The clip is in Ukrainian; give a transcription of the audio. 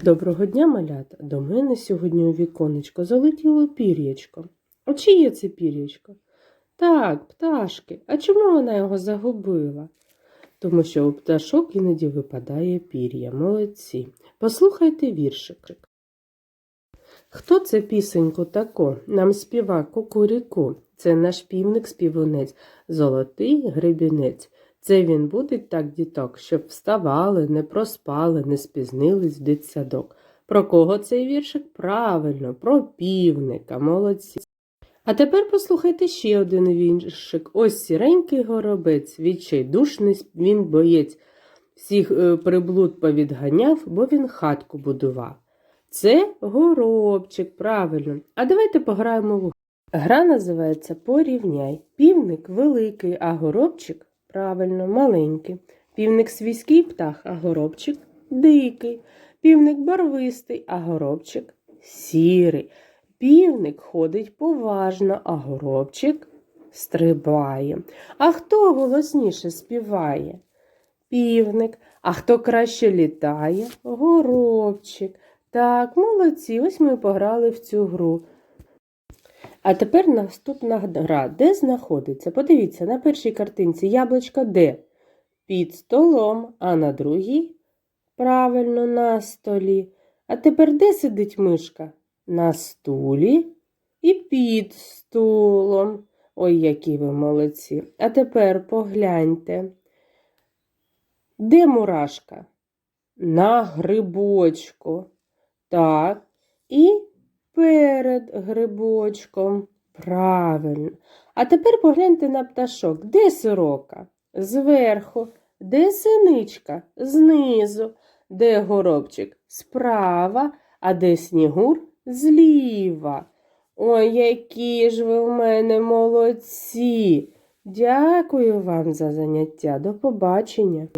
Доброго дня, малята! До мене сьогодні у віконечко залетіло пір'ячко. А чиє це пір'ячко? Так, пташки. А чому вона його загубила? Тому що у пташок іноді випадає пір'я. Молодці. Послухайте віршик. Хто це пісеньку тако? Нам співа кукуріку. Це наш півник-співунець, золотий гребінець. Це він буде так, діток, щоб вставали, не проспали, не спізнились в дитсадок. Про кого цей віршик? Правильно, про півника, молодці. А тепер послухайте ще один віршик. Ось сіренький горобець, відчайдушний він боєць. Всіх е, приблуд повідганяв, бо він хатку будував. Це горобчик, правильно. А давайте пограємо в гру. Гра називається Порівняй. Півник великий, а горобчик правильно, маленький. Півник свійський птах, а горобчик дикий. Півник барвистий, а горобчик сірий. Півник ходить поважно, а горобчик стрибає. А хто голосніше співає? Півник. А хто краще літає? Горобчик. Так, молодці, ось ми пограли в цю гру. А тепер наступна гра. Де знаходиться? Подивіться, на першій картинці яблучко де? Під столом, а на другій? Правильно, на столі. А тепер де сидить мишка? На стулі і під стулом. Ой, які ви молодці. А тепер погляньте. Де мурашка? На грибочку. Так. І перед грибочком. Правильно. А тепер погляньте на пташок. Де сорока? Зверху. Де синичка? Знизу. Де горобчик? Справа. А де снігур? Зліва. Ой, які ж ви в мене молодці. Дякую вам за заняття. До побачення.